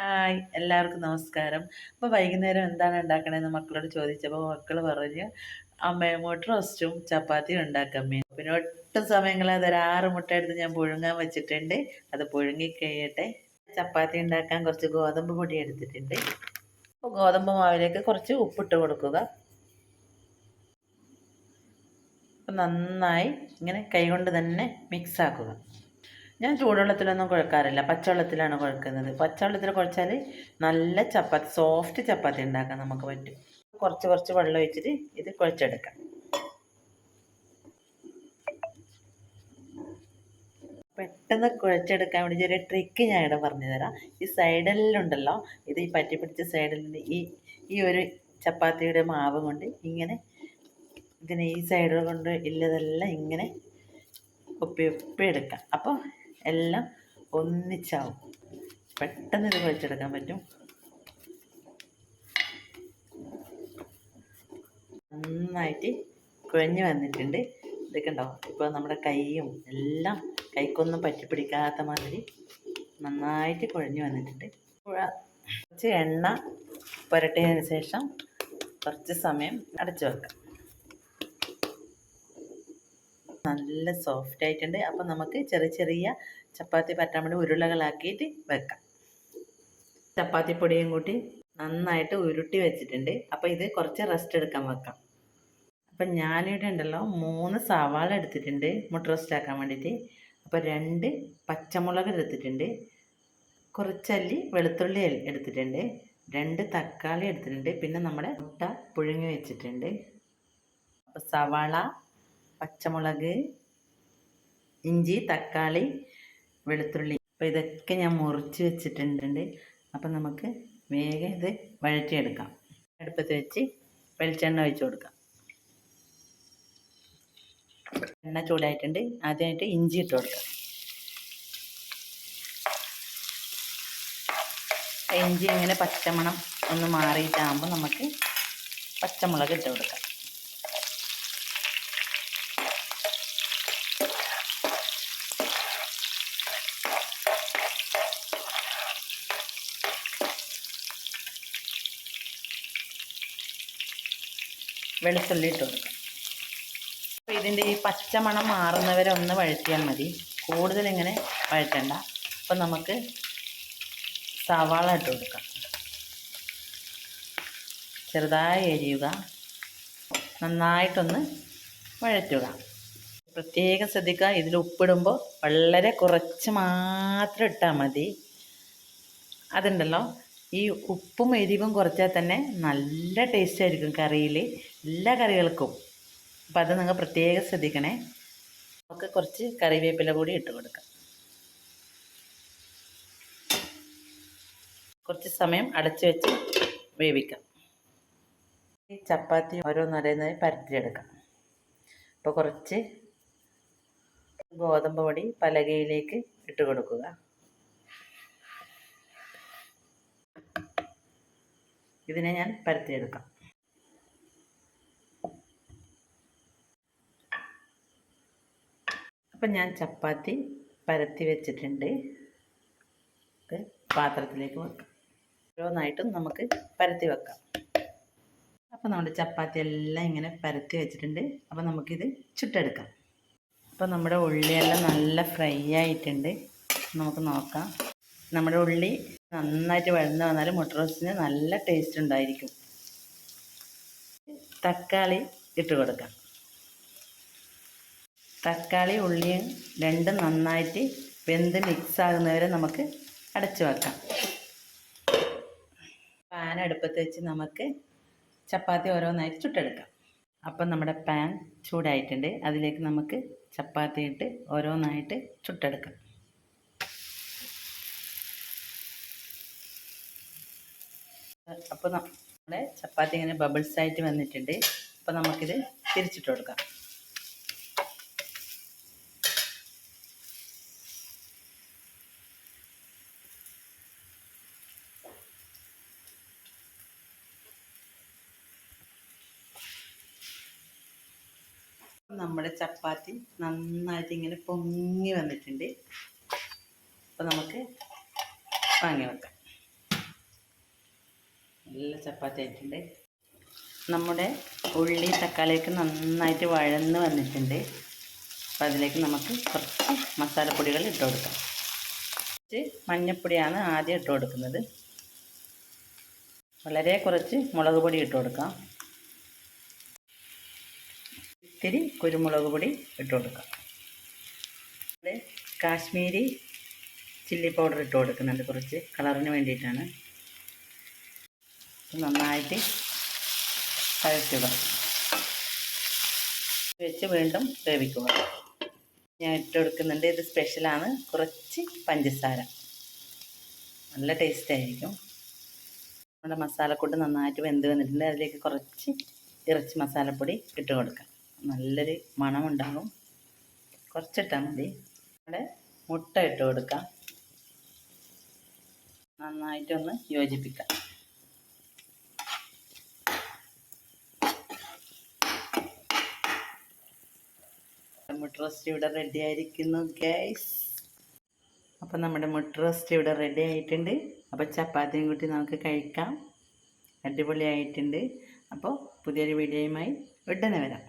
Hi എല്ലാവർക്കും നമസ്കാരം. അപ്പോൾ വൈകുന്നേരം എന്താണ് ഉണ്ടാക്കണതെന്ന് മക്കളോട് ചോദിച്ചപ്പോൾ മക്കൾ പറഞ്ഞു അമ്മ റോസ്റ്റും ചപ്പാത്തിയും ഉണ്ടാക്കമ്മേ പിന്നെ ഒട്ടും സമയങ്ങളാതെ ഒരു ആറ് മുട്ട എടുത്ത് ഞാൻ പുഴുങ്ങാൻ വെച്ചിട്ടുണ്ട്. അത് പുഴുങ്ങി കഴിയട്ടെ. ചപ്പാത്തി ഉണ്ടാക്കാൻ കുറച്ച് ഗോതമ്പ് പൊടി എടുത്തിട്ടുണ്ട്. അപ്പോൾ ഗോതമ്പ് മാവിലേക്ക് കുറച്ച് ഉപ്പിട്ട് കൊടുക്കുക. നന്നായി ഇങ്ങനെ കൈകൊണ്ട് തന്നെ മിക്സ് ആക്കുക. ഞാൻ ചൂടുവെള്ളത്തിലൊന്നും കുഴക്കാറില്ല. പച്ചവെള്ളത്തിലാണ് കുഴക്കുന്നത്. പച്ചവെള്ളത്തിൽ കുഴച്ചാൽ നല്ല ചപ്പാത്തി സോഫ്റ്റ് ചപ്പാത്തി ഉണ്ടാക്കാൻ നമുക്ക് പറ്റും. കുറച്ച് കുറച്ച് വെള്ളം ഒഴിച്ചിട്ട് ഇത് കുഴച്ചെടുക്കാം. പെട്ടെന്ന് കുഴച്ചെടുക്കാൻ വേണ്ടി ചെറിയ ട്രിക്ക് ഞാൻ ഇവിടെ പറഞ്ഞു തരാം ഈ സൈഡിലുണ്ടല്ലോ ഇത് ഈ പറ്റി പിടിച്ച സൈഡിലുണ്ട് ഈ ഈ ഒരു ചപ്പാത്തിയുടെ മാവ് കൊണ്ട് ഇങ്ങനെ ഇതിനെ ഈ സൈഡ് കൊണ്ട് ഇല്ലതെല്ലാം ഇങ്ങനെ ഒപ്പി ഒപ്പി എടുക്കാം അപ്പോൾ എല്ലാം ഒന്നിച്ചാവും. പെട്ടെന്ന് ഇത് കുഴച്ചെടുക്കാൻ പറ്റും. നന്നായിട്ട് കുഴഞ്ഞു വന്നിട്ടുണ്ട്. ഇതൊക്കെ ഉണ്ടാവും ഇപ്പോൾ നമ്മുടെ കൈയും എല്ലാം കൈക്കൊന്നും പറ്റി പിടിക്കാത്ത മാതിരി നന്നായിട്ട് കുഴഞ്ഞു വന്നിട്ടുണ്ട്. കുറച്ച് എണ്ണ പുരട്ടിയതിന് ശേഷം കുറച്ച് സമയം അടച്ചു വെക്കാം. നല്ല സോഫ്റ്റ് ആയിട്ടുണ്ട്. അപ്പം നമുക്ക് ചെറിയ ചെറിയ ചപ്പാത്തി പറ്റാൻ ഉരുളകളാക്കിയിട്ട് വെക്കാം. ചപ്പാത്തി പൊടിയും കൂട്ടി നന്നായിട്ട് ഉരുട്ടി വെച്ചിട്ടുണ്ട്. അപ്പോൾ ഇത് കുറച്ച് റെസ്റ്റ് എടുക്കാൻ വെക്കാം. അപ്പം ഞാനിവിടെ ഉണ്ടല്ലോ മൂന്ന് സവാള എടുത്തിട്ടുണ്ട്. മുട്ട റോസ്റ്റ് ആക്കാൻ വേണ്ടിയിട്ട്. അപ്പോൾ രണ്ട് പച്ചമുളക് എടുത്തിട്ടുണ്ട്. കുറച്ചല്ലി വെളുത്തുള്ളി എടുത്തിട്ടുണ്ട്. രണ്ട് തക്കാളി എടുത്തിട്ടുണ്ട്. പിന്നെ നമ്മുടെ മുട്ട പുഴുങ്ങി വെച്ചിട്ടുണ്ട്. അപ്പോൾ സവാള പച്ചമുളക് ഇഞ്ചി തക്കാളി വെളുത്തുള്ളി. അപ്പോൾ ഇതൊക്കെ ഞാൻ മുറിച്ച് വെച്ചിട്ടുണ്ട്. അപ്പം നമുക്ക് വേഗം ഇത് വഴറ്റിയെടുക്കാം. അടുപ്പത്ത് വെച്ച് വെളിച്ചെണ്ണ ഒഴിച്ചു കൊടുക്കാം. എണ്ണ ചൂടായിട്ടുണ്ട്. ആദ്യമായിട്ട് ഇഞ്ചി ഇട്ട് കൊടുക്കാം. ഇഞ്ചി ഇങ്ങനെ പച്ചമണം ഒന്ന് മാറിയിട്ടാകുമ്പോൾ നമുക്ക് പച്ചമുളക് ഇട്ട് കൊടുക്കാം. വെളുത്തുള്ളി ഇട്ട് കൊടുക്കാം അപ്പോൾ ഇതിന്റെ ഈ പച്ചമണം മാറുന്നവരെ ഒന്ന് വഴറ്റിയാൽ മതി. കൂടുതൽ ഇങ്ങനെ വഴറ്റണ്ട. അപ്പം നമുക്ക് സവാള ഇട്ട് കൊടുക്കാം. ചെറുതായി എരിയുക നന്നായിട്ടൊന്ന് വഴറ്റുക. പ്രത്യേകം ശ്രദ്ധിക്കുക. ഇതിൽ ഉപ്പിടുമ്പോൾ വളരെ കുറച്ച് മാത്രം ഇട്ടാൽ മതി. അതുണ്ടല്ലോ. ഈ ഉപ്പും എരിവും കുറച്ചാൽ തന്നെ നല്ല ടേസ്റ്റ് ആയിരിക്കും കറിയിൽ. എല്ലാ കറികൾക്കും. അപ്പോൾ അത് നിങ്ങൾ പ്രത്യേകം ശ്രദ്ധിക്കണേ. നമുക്ക് കുറച്ച് കറിവേപ്പില കൂടി ഇട്ട് കൊടുക്കാം. കുറച്ച് സമയം അടച്ചു വെച്ച് വേവിക്കാം. ഈ ചപ്പാത്തി ഓരോന്നോരോന്നായി പരത്തിയെടുക്കാം. അപ്പോൾ കുറച്ച് ഗോതമ്പ് പൊടി പലകയിലേക്ക് ഇട്ട് കൊടുക്കുക. ഇതിനെ ഞാൻ പരത്തിയെടുക്കാം. അപ്പം ഞാൻ ചപ്പാത്തി പരത്തി വെച്ചിട്ടുണ്ട്. പാത്രത്തിലേക്ക് വെക്കാം. ഓരോന്നായിട്ടും നമുക്ക് പരത്തി വെക്കാം. അപ്പോൾ നമ്മുടെ ചപ്പാത്തി എല്ലാം ഇങ്ങനെ പരത്തി വെച്ചിട്ടുണ്ട്. അപ്പോൾ നമുക്കിത് ചുട്ടെടുക്കാം. അപ്പോൾ നമ്മുടെ ഉള്ളിയെല്ലാം നല്ല ഫ്രൈ ആയിട്ടുണ്ട്. നമുക്ക് നോക്കാം. നമ്മുടെ ഉള്ളി നന്നായിട്ട് വഴന്ന് വന്നാൽ മുട്ട റോസ്റ്റിന് നല്ല ടേസ്റ്റ് ഉണ്ടായിരിക്കും. തക്കാളി ഇട്ട് കൊടുക്കാം. തക്കാളി ഉള്ളിയും രണ്ടും നന്നായിട്ട് വെന്ത് മിക്സ് ആകുന്നവരെ നമുക്ക് അടച്ചു വെക്കാം. പാൻ അടുപ്പത്ത് വെച്ച് നമുക്ക് ചപ്പാത്തി ഓരോന്നായിട്ട് ചുട്ടെടുക്കാം. അപ്പം നമ്മുടെ പാൻ ചൂടായിട്ടുണ്ട്. അതിലേക്ക് നമുക്ക് ചപ്പാത്തി ഇട്ട് ഓരോന്നായിട്ട് ചുട്ടെടുക്കാം. അപ്പോൾ നമ്മുടെ ചപ്പാത്തി ഇങ്ങനെ ബബിൾസ് ആയിട്ട് വന്നിട്ടുണ്ട്. അപ്പോൾ നമുക്കിത് തിരിച്ചിട്ട് കൊടുക്കാം. നമ്മുടെ ചപ്പാത്തി നന്നായിട്ട് ഇങ്ങനെ പൊങ്ങി വന്നിട്ടുണ്ട്. അപ്പോൾ നമുക്ക് വാങ്ങി വെക്കാം. നല്ല ചപ്പാത്തി ആയിട്ടുണ്ട് നമ്മുടെ ഉള്ളി തക്കാളിയൊക്കെ നന്നായിട്ട് വഴന്ന് വന്നിട്ടുണ്ട്. അപ്പം അതിലേക്ക് നമുക്ക് കുറച്ച് മസാലപ്പൊടികൾ ഇട്ട് കൊടുക്കാം. കുറച്ച് മഞ്ഞൾപ്പൊടിയാണ് ആദ്യം ഇട്ട് കൊടുക്കുന്നത്. വളരെ കുറച്ച് മുളക് പൊടി ഇട്ട് കൊടുക്കാം. ഇത്തിരി കുരുമുളക് പൊടി ഇട്ട് കൊടുക്കാം. കാശ്മീരി ചില്ലി പൗഡർ ഇട്ട് കൊടുക്കുന്നുണ്ട് കുറച്ച് കളറിന് വേണ്ടിയിട്ടാണ്. നന്നായിട്ട് കഴറ്റുക വെച്ച് വീണ്ടും വേവിക്കുക. ഞാൻ ഇട്ട് കൊടുക്കുന്നുണ്ട്. ഇത് സ്പെഷ്യലാണ് കുറച്ച് പഞ്ചസാര. നല്ല ടേസ്റ്റ് ആയിരിക്കും. നമ്മുടെ മസാലക്കൂട്ട് നന്നായിട്ട് വെന്ത് വന്നിട്ടുണ്ട്. അതിലേക്ക് കുറച്ച് ഇറച്ചി മസാലപ്പൊടി ഇട്ട് കൊടുക്കാം നല്ലൊരു മണമുണ്ടാകും. കുറച്ചിട്ടാൽ മതി. നമ്മുടെ മുട്ട ഇട്ട് കൊടുക്കാം നന്നായിട്ടൊന്ന് യോജിപ്പിക്കാം മുട്ട റോസ്റ്റ് ഇവിടെ റെഡി ആയിരിക്കുന്നു ഗൈസ് അപ്പം നമ്മുടെ മുട്ട റോസ്റ്റ് ഇവിടെ റെഡി ആയിട്ടുണ്ട്. അപ്പോൾ ചപ്പാത്തിയും കൂട്ടി നമുക്ക് കഴിക്കാം. അടിപൊളിയായിട്ടുണ്ട്. അപ്പോൾ പുതിയൊരു വീഡിയോയുമായി ഉടനെ വരാം.